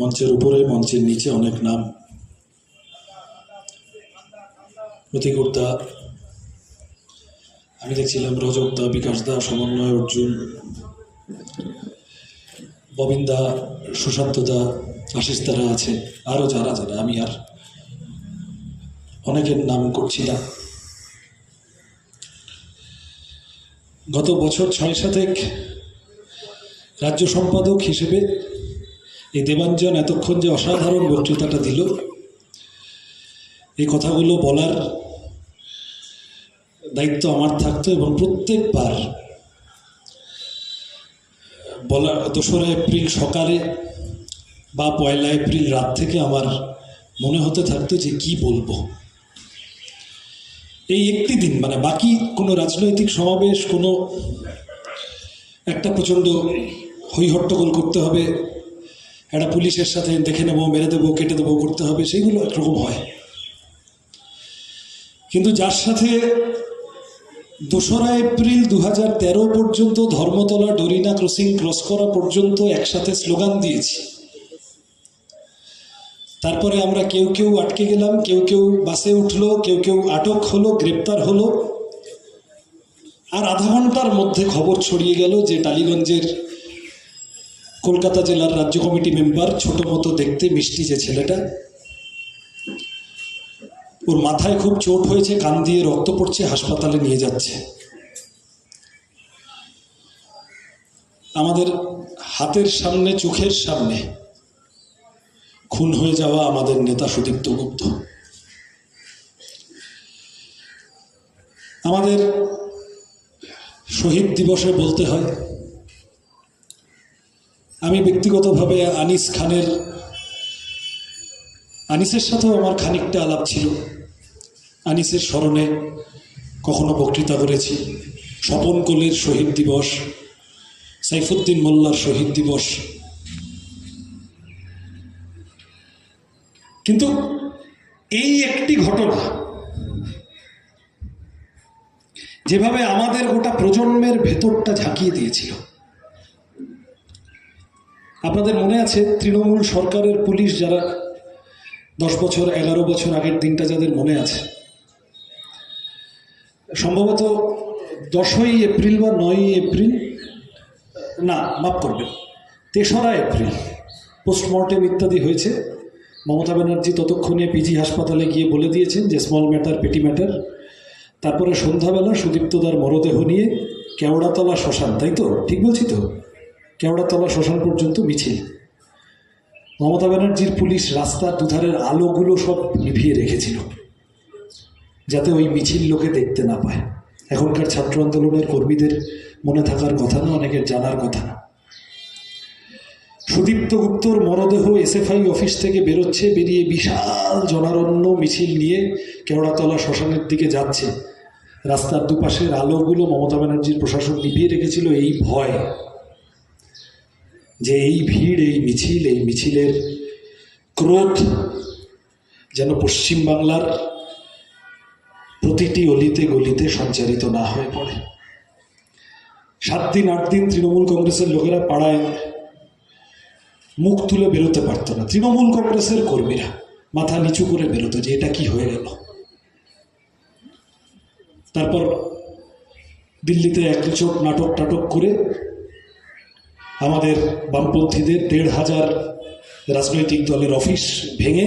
মঞ্চের উপরে, মঞ্চের নিচে অনেক নাম। প্রতিকুর দা আমি দেখছিলাম রজক দা, বিকাশ দা, সমন্বয় অর্জুন, ববিন দা, সুশান্ত দা, আশিস তারা আছে আরও যারা যারা, আমি আর অনেকের নাম করছি না। গত বছর ছয় সাতেক রাজ্য সম্পাদক হিসেবে এই দেবাঞ্জন এতক্ষণ যে অসাধারণ বক্তৃতাটা দিল এই কথাগুলো বলার দায়িত্ব আমার থাকতো এবং প্রত্যেকবার বলা, দোসরা এপ্রিল সকালে বা পয়লা এপ্রিল রাত থেকে আমার মনে হতে থাকতো যে কি বলব। এই একটি দিন মানে বাকি কোনো রাজনৈতিক সমাবেশ, কোনো একটা প্রচণ্ড হৈহট্টগোল করতে হবে একটা পুলিশের সাথে দেখে নেব, মেরে দেবো, কেটে দেবো, করতে হবে সেগুলো একরকম হয়। কিন্তু যার সাথে দোসরা এপ্রিল দু পর্যন্ত ধর্মতলা ডরিনা ক্রসিং ক্রস করা পর্যন্ত একসাথে স্লোগান দিয়েছি। তারপরে আমরা কেউ কেউ আটকে গেলাম, কেউ কেউ বাসে উঠল, কেউ কেউ আটক হলো, গ্রেপ্তার হলো। আর আধা ঘণ্টার মধ্যে খবর ছড়িয়ে গেল যে টালিগঞ্জের কলকাতা জেলার রাজ্য কমিটি মেম্বার, ছোট মতো দেখতে মিষ্টি যে ছেলেটা। ওর মাথায় খুব চোট হয়েছে, কান দিয়ে রক্ত পড়ছে, হাসপাতালে নিয়ে যাচ্ছে। আমাদের হাতের সামনে, চোখের সামনে খুন হয়ে যাওয়া আমাদের নেতা সুদীপ্ত গুপ্ত। আমাদের শহীদ দিবসে বলতে হয় আমি ব্যক্তিগতভাবে আনিস খানের, আনিসের সাথেও আমার খানিকটা আলাপ ছিল। আনিসের স্মরণে কখনো বক্তৃতা করেছি। স্বপন কোলের শহীদ দিবস, সাইফুদ্দিন মোল্লার শহীদ দিবস। কিন্তু এই একটি ঘটনা, যেভাবে আমাদের গোটা প্রজন্মের ভেতরটা ঝাঁকিয়ে দিয়েছিল আপনাদের মনে আছে তৃণমূল সরকারের পুলিশ যারা দশ বছর, এগারো বছর আগের দিনটা যাদের মনে আছে? সম্ভবত দশই এপ্রিল বা নয়ই এপ্রিল, না, মাফ করবেন, তেসরা এপ্রিল পোস্টমর্টেম ইত্যাদি হয়েছে। মমতা ব্যানার্জি ততক্ষণে পিজি হাসপাতালে গিয়ে বলে দিয়েছেন যে স্মল ম্যাটার পেটি ম্যাটার তারপরে সন্ধ্যাবেলা সুদীপ্তদার মরদেহ নিয়ে কেওড়াতলা শ্মশান, তাই তো? ঠিক বলছি তো? কেওড়াতলা শ্মশান পর্যন্ত মিছিল। মমতা ব্যানার্জির পুলিশ রাস্তার দুধারের আলোগুলো সব নিভিয়ে রেখেছিল, যাতে ওই মিছিল লোকে দেখতে না পায়। এখনকার ছাত্র আন্দোলনের কর্মীদের মনে থাকার কথা না, অনেকের জানার কথা না। সুদীপ্ত গুপ্তর মরদেহ এসএফআই অফিস থেকে বেরোচ্ছে, বেরিয়ে বিশাল জনারণ্য মিছিল নিয়ে কেওড়াতলা শ্মশানের দিকে যাচ্ছে। রাস্তার দুপাশের আলোগুলো মমতা ব্যানার্জির প্রশাসন নিভিয়ে রেখেছিল এই ভয়। যে এই ভিড়, এই মিছিল, এই মিছিলের ক্রোধ যেন পশ্চিমবাংলার প্রতিটি অলিতে গলিতে সঞ্চারিত না হয়ে পড়ে। সাত দিন, আট দিন তৃণমূল কংগ্রেসের লোকেরা পাড়ায় মুখ তুলে বেরোতে পারতো না। তৃণমূল কংগ্রেসের কর্মীরা মাথা নিচু করে বেরোতো যে এটা কি হয়ে গেল। তারপর দিল্লিতে এক একচোট নাটক টাটক করে আমাদের বামপন্থীদের দেড় হাজার রাজনৈতিক দলের অফিস ভেঙে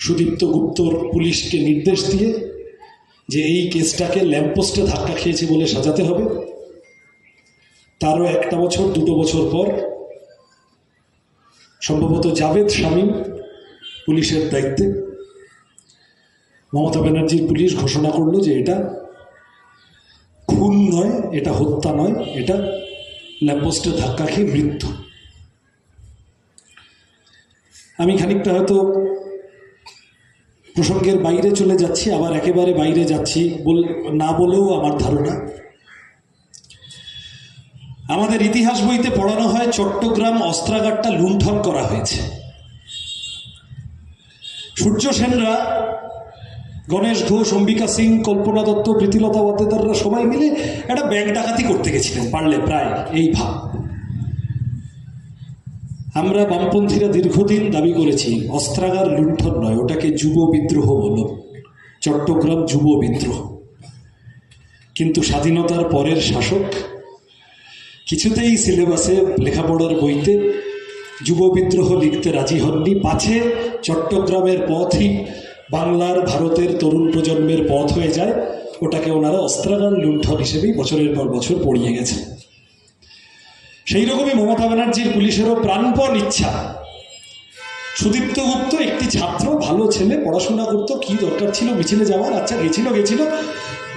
সুদীপ্ত গুপ্তর পুলিশকে নির্দেশ দিয়ে যে এই কেসটাকে ল্যাম্পপোস্টে ধাক্কা খেয়েছে বলে সাজাতে হবে। তারও একটা বছর, দুটো বছর পর সম্ভবত জাভেদ শামীম পুলিশের দায়িত্বে মমতা ব্যানার্জির পুলিশ ঘোষণা করল যে এটা খুন নয়, এটা হত্যা নয়, এটা ল্যাম্পোস্টে ধাক্কা খেয়ে মৃত্যু। আমি খানিকটা হয়তো প্রসঙ্গের বাইরে চলে যাচ্ছি, আবার একেবারে বাইরে যাচ্ছি বল, না বলেও আমার ধারণা। আমাদের ইতিহাস বইতে পড়ানো হয় চট্টগ্রাম অস্ত্রাগারটা লুণ্ঠন করা হয়েছে। সূর্য সেনরা গণেশ ঘোষ, অম্বিকা সিং, কল্পনা দত্ত, প্রীতিলতা ওয়াদ্দেদাররা সবাই মিলে একটা ব্যাংক ডাকাতি করতে গেছিলেন, পারলে প্রায় এই ভাব। আমরা বামপন্থীরা দীর্ঘদিন দাবি করেছি, অস্ত্রাগার লুণ্ঠন নয়, ওটাকে যুব বিদ্রোহ বলো, চট্টগ্রাম যুব বিদ্রোহ। কিন্তু স্বাধীনতার পরের শাসক কিছুতেই সিলেবাসে লেখাপড়ার বইতে যুব বিদ্রোহ লিখতে রাজি হননি, পাছে চট্টগ্রামের পথই বাংলার ভারতের তরুণ প্রজন্মের পথ হয়ে যায়, ওটাকে ওনারা অস্ত্রাগার লুণ্ঠন হিসেবেই বছরের পর বছর পড়িয়ে গেছে সেই রকমই মমতা ব্যানার্জির পুলিশেরও প্রাণপণ ইচ্ছা। সুদীপ্ত গুপ্ত একটি ছাত্র, ভালো ছেলে, পড়াশোনা করতো, কি দরকার ছিল, মিছিলে যাওয়ার আচ্ছা গেছিল গেছিল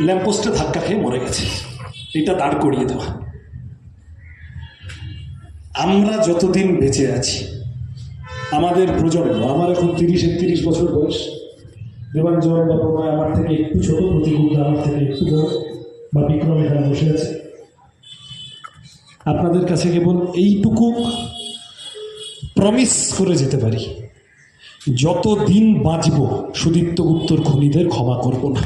ল্যাম্পোস্টে ধাক্কা খেয়ে মরে গেছে। এটা দাঁড় করিয়ে দেওয়া। আমরা যতদিন বেঁচে আছি, আমাদের প্রজন্ম, আমার এখন তিরিশ একত্রিশ বছর বয়স। দেবাঞ্জন বা প্রণয় আমার থেকে একটু ছোট প্রতিকূলতা আমার থেকে একটু বড়, বা বিক্রম এখানে বসে আছে। আপনাদের কাছে কেবল এইটুকু প্রমিস করে যেতে পারি যত দিন বাঁচব, সুদীপ্ত উত্তর খুনিদের ক্ষমা করব না।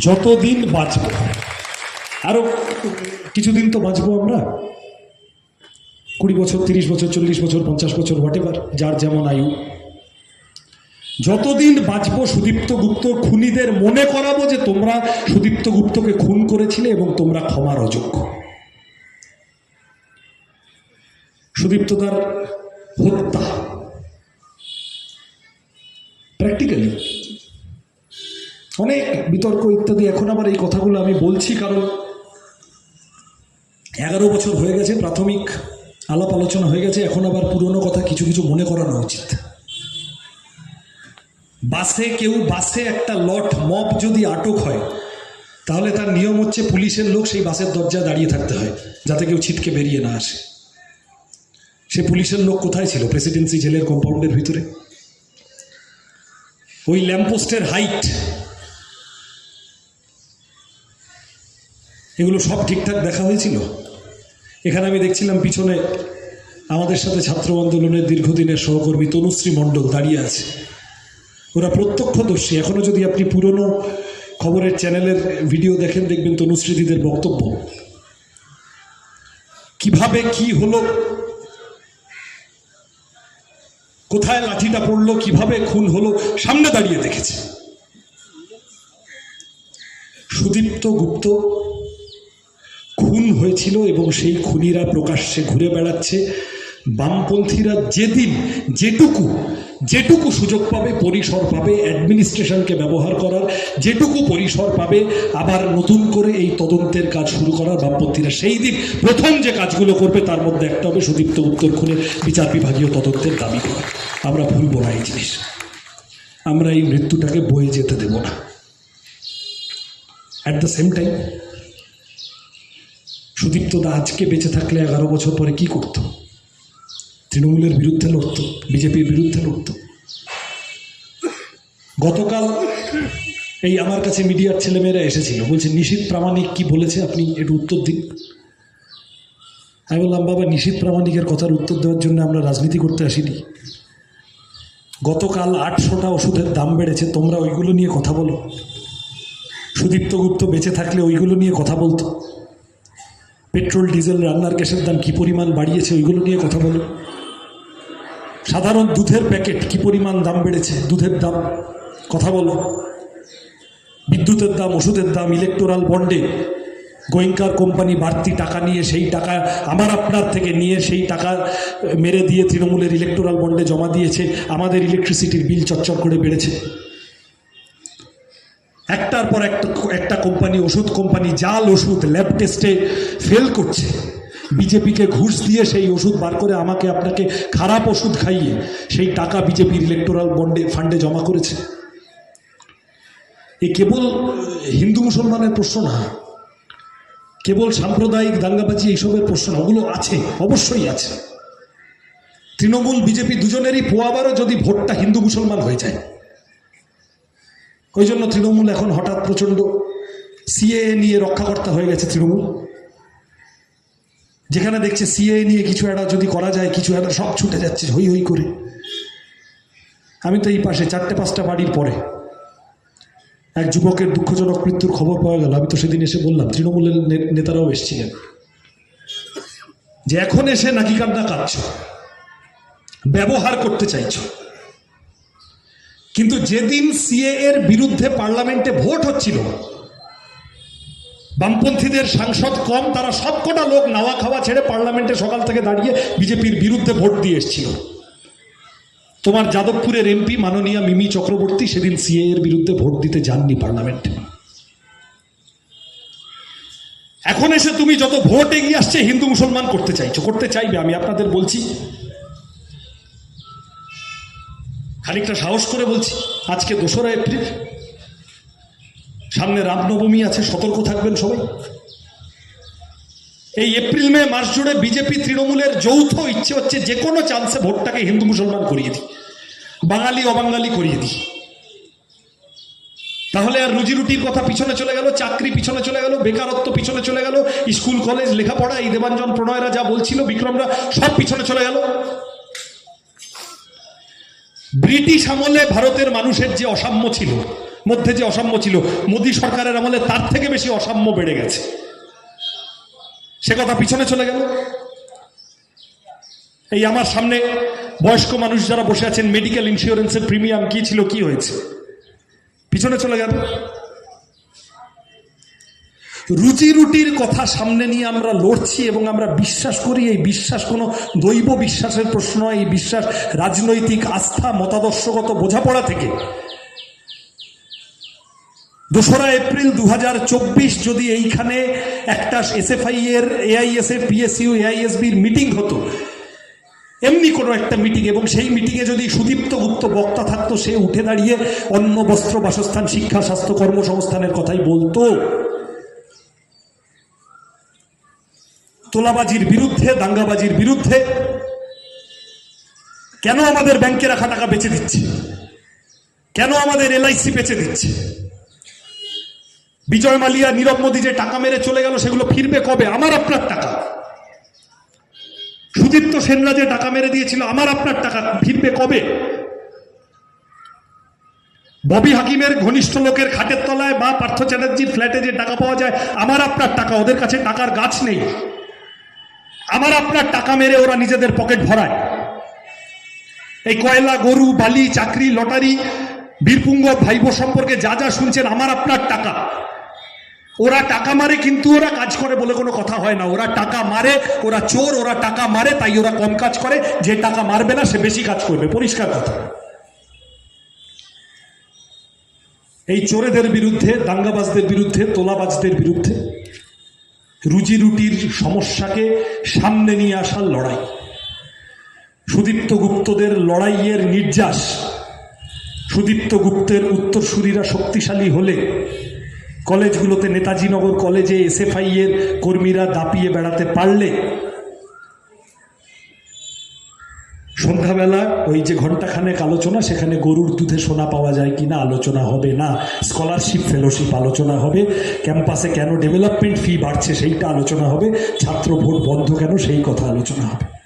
যত দিন বাঁচব আরও কিছুদিন তো বাঁচবো আমরা। কুড়ি বছর, তিরিশ বছর, চল্লিশ বছর, পঞ্চাশ বছর হোয়াট এভার যার যেমন আয়ু। যতদিন বাঁচবো সুদীপ্ত গুপ্ত খুনিদের মনে করাবো যে তোমরা সুদীপ্ত গুপ্তকে খুন করেছিলে এবং তোমরা ক্ষমার অযোগ্য। সুদীপ্ত তার হত্যা। প্র্যাকটিক্যালি অনেক বিতর্ক ইত্যাদি, এখন আবার এই কথাগুলো আমি বলছি কারণ এগারো বছর হয়ে গেছে, প্রাথমিক আলাপ আলোচনা হয়ে গেছে, এখন আবার পুরনো কথা কিছু কিছু মনে করানো উচিত। বাসে কেউ বাসে একটা লট মপ যদি আটক হয়, তাহলে তার নিয়ম হচ্ছে পুলিশের লোক সেই বাসের দরজায় দাঁড়িয়ে থাকতে হয়, যাতে কেউ ছিটকে বেরিয়ে না আসে। সে পুলিশের লোক কোথায় ছিল? প্রেসিডেন্সি জেলের কম্পাউন্ডের ভিতরে? ওই ল্যাম্পোস্টের হাইট। এগুলো সব ঠিকঠাক দেখা হয়েছিল? এখানে আমি দেখছিলাম পিছনে আমাদের সাথে ছাত্র আন্দোলনের দীর্ঘদিনের সহকর্মী তনুশ্রী মণ্ডল দাঁড়িয়ে আছে। ওরা প্রত্যক্ষদর্শী। এখনও যদি আপনি পুরনো খবরের চ্যানেলের ভিডিও দেখেন, দেখবেন তনুশ্রীদিদের বক্তব্য। কীভাবে কি হলো? কোথায় লাঠিটা পড়ল? কীভাবে খুন হলো? সামনে দাঁড়িয়ে দেখেছে। সুদীপ্ত গুপ্ত খুন হয়েছিল এবং সেই খুনিরা প্রকাশ্যে ঘুরে বেড়াচ্ছে। বামপন্থীরা যেদিন যেটুকু যেটুকু সুযোগ পাবে, পরিসর পাবে অ্যাডমিনিস্ট্রেশনকে ব্যবহার করার যেটুকু পরিসর পাবে, আবার নতুন করে এই তদন্তের কাজ শুরু করার বামপন্থীরা সেই দিন প্রথম যে কাজগুলো করবে, তার মধ্যে একটা হবে সুদীপ্ত উত্তর খুনের বিচার বিভাগীয় তদন্তের দাবি করা। আমরা ভুলব না এই জিনিস। আমরা এই মৃত্যুটাকে বয়ে যেতে দেব না। At the same time Sudipta da আজকে বেঁচে থাকলে এগারো বছর পরে কি করতো? তৃণমূলের বিরুদ্ধে লড়তো, বিজেপির বিরুদ্ধে লড়তো। গতকাল এই আমার কাছে মিডিয়ার ছেলেমেয়েরা এসেছিল, বলছে, নিশীত প্রামাণিক কি বলেছে আপনি একটু উত্তর দিন। আমি বললাম, বাবা, নিশীত প্রামাণিকের কথার উত্তর দেওয়ার জন্য আমরা রাজনীতি করতে আসিনি। গতকাল আটশোটা ওষুধের দাম বেড়েছে, তোমরা ওইগুলো নিয়ে কথা বলো। সুদীপ্ত গুপ্ত বেঁচে থাকলে ওইগুলো নিয়ে কথা বলতো। পেট্রোল, ডিজেল, রান্নার গ্যাসের দাম কী পরিমাণ বাড়িয়েছে, ওইগুলো নিয়ে কথা বলো। সাধারণ দুধের প্যাকেট কী পরিমাণ দাম বেড়েছে? দুধের দাম, কথা বলো। বিদ্যুতের দাম, ওষুধের দাম ইলেকটোরাল বন্ডে গোয়েঙ্কার কোম্পানি বাড়তি টাকা নিয়ে সেই টাকা আমার আপনার থেকে নিয়ে সেই টাকা মেরে দিয়ে তৃণমূলের ইলেকটোরাল বন্ডে জমা দিয়েছে, আমাদের ইলেকট্রিসিটির বিল চচ্চর করে বেড়েছে। একটার পর একটা একটা কোম্পানি, ওষুধ কোম্পানি, জাল ওষুধ ল্যাব টেস্টে ফেল করছে। বিজেপিকে ঘুষ দিয়ে সেই ওষুধ বার করে আমাকে আপনাকে খারাপ ওষুধ খাইয়ে সেই টাকা বিজেপির ইলেকটোরাল বন্ডে ফান্ডে জমা করেছে। এ কেবল হিন্দু মুসলমানের প্রশ্ন না, কেবল সাম্প্রদায়িক দাঙ্গাবাজি এইসবের প্রশ্ন ওগুলো আছে, অবশ্যই আছে। তৃণমূল, বিজেপি দুজনেরই পোয়াবারও যদি ভোটটা হিন্দু মুসলমান হয়ে যায়। ওই জন্য তৃণমূল এখন হঠাৎ প্রচণ্ড সিএ নিয়ে রক্ষাকর্তা হয়ে গেছে তৃণমূল। যেখানে দেখছে সিএ নিয়ে কিছু একটা যদি করা যায়, কিছু একটা সব ছুটে যাচ্ছে, হই হই করে। আমি তো এই পাশে চারটে পাঁচটা বাড়ির পরে এক যুবকের দুঃখজনক মৃত্যুর খবর পাওয়া গেল। আমি তো সেদিন এসে বললাম, তৃণমূলের নেতারাও এসেছিলেন যে এখন এসে নাকি কান্না কাঁদছ, ব্যবহার করতে চাইছো। কিন্তু যেদিন সিএ এর বিরুদ্ধে পার্লামেন্টে ভোট হচ্ছিল বামপন্থীদের সাংসদ কম, তারা সবকটা লোক নাওয়া খাওয়া ছেড়ে পার্লামেন্টে সকাল থেকে দাঁড়িয়ে বিজেপির বিরুদ্ধে ভোট দিয়ে এসেছিল। তোমার যাদবপুরের এমপি মাননীয়া মিমি চক্রবর্তী সেদিন সিএ এর বিরুদ্ধে ভোট দিতে যাননি পার্লামেন্টে। এখন এসে তুমি যত ভোট এগিয়ে আসছে, হিন্দু মুসলমান করতে চাইছো। করতে চাইবে, আমি আপনাদের বলছি। খানিকটা সাহস করে বলছি। আজকে দোসরা এপ্রিল সামনে রামনবমী আছে, সতর্ক থাকবেন সবাই। এই এপ্রিল, মে মাস জুড়ে বিজেপি তৃণমূলের যৌথ ইচ্ছে হচ্ছে যে কোনো চান্সে ভোটটাকে হিন্দু মুসলমান করিয়ে দিই, বাঙালি, অবাঙালি করিয়ে দিই। তাহলে আর রুজি রুটির কথা পিছনে চলে গেল, চাকরি পিছনে চলে গেল, বেকারত্ব পিছনে চলে গেল, স্কুল, কলেজ, লেখাপড়া, এই দেবাঞ্জন প্রণয়রা যা বলছিল, বিক্রমরা সব পিছনে চলে গেল। ব্রিটিশ আমলে ভারতের মানুষের যে অসাম্য ছিল মধ্যে যে অসাম্য ছিল, মোদী সরকারের আমলে তার থেকে বেশি অসাম্য বেড়ে গেছে। সে কথা পিছনে চলে গেল। এই আমার সামনে বয়স্ক মানুষ যারা বসে আছেন মেডিকেল ইন্স্যুরেন্সের প্রিমিয়াম কি ছিল, কি হয়েছে? পিছনে চলে গেল। রুচি রুটির কথা সামনে নিয়ে আমরা লড়ছি এবং আমরা বিশ্বাস করি, এই বিশ্বাস কোনো দৈব বিশ্বাসের প্রশ্ন এই বিশ্বাস রাজনৈতিক আস্থা, মতাদর্শগত বোঝাপড়া থেকে। দোসরা এপ্রিল দু হাজার চব্বিশ যদি এইখানে একটা এসএফআই এর, এআইএসএফ, পিএসইউ, এআইএসবির মিটিং হতো, এমনি কোনো একটা মিটিং, এবং সেই মিটিংয়ে যদি সুদীপ্ত গুপ্ত বক্তা থাকতো, সে উঠে দাঁড়িয়ে অন্ন, বস্ত্র, বাসস্থান, শিক্ষা, স্বাস্থ্য, কর্মসংস্থানের কথাই বলতো। তোলাবাজির বিরুদ্ধে, দাঙ্গাবাজির বিরুদ্ধে কেন আমাদের ব্যাংকে রাখা টাকা বেচে দিচ্ছে? কেন আমাদের এলআইসি বেচে দিচ্ছে? বিজয় মালিয়া, নীরব মোদী যে টাকা মেরে চলে গেল, সেগুলো ফিরবে কবে? আমার আপনার টাকা। সুদীপ্ত সেনরা যে টাকা মেরে দিয়েছিল, আমার আপনার টাকা ফিরবে কবে? ববি হাকিমের ঘনিষ্ঠ লোকের খাটের তলায় বা পার্থ চ্যাটার্জির ফ্ল্যাটে যে টাকা পাওয়া যায়, আমার আপনার টাকা, ওদের কাছে টাকার গাছ নেই। আমার আপনার টাকা মেরে ওরা নিজেদের পকেট ভরায়। এই কয়লা, গরু, বালি, চাকরি, লটারি, বীরপুঙ্গ ভাইবো সম্পর্কে যা যা শুনছেন, আমার আপনার টাকা। ওরা টাকা মারে কিন্তু ওরা কাজ করে বলে কোনো কথা হয় না। ওরা টাকা মারে, ওরা চোর, ওরা টাকা মারে, তাই ওরা কম কাজ করে। যে টাকা মারবে না, সে বেশি কাজ করবে। পরিষ্কার কথা। এই চোরেদের বিরুদ্ধে, দাঙ্গাবাজদের বিরুদ্ধে, তোলাবাজদের বিরুদ্ধে রুজি রুটির সমস্যাকে সামনে নিয়ে আসার লড়াই। সুদীপ্ত গুপ্তদের লড়াইয়ের নির্যাস। সুদীপ্ত গুপ্তের উত্তরসূরিরা শক্তিশালী হলে কলেজগুলোতে নেতাজি নগর কলেজে এর কর্মীরা দাপিয়ে বেড়াতে পারলে সন্ধ্যাবেলা ওই যে ঘন্টাখানেক আলোচনা, সেখানে গরুর দুধে সোনা পাওয়া যায় কিনা আলোচনা হবে না। স্কলারশিপ ফেলোশিপ আলোচনা হবে। ক্যাম্পাসে কেন ডেভেলপমেন্ট ফি বাড়ছে সেইটা আলোচনা হবে। ছাত্র ভোট বন্ধ কেন সেই কথা আলোচনা হবে।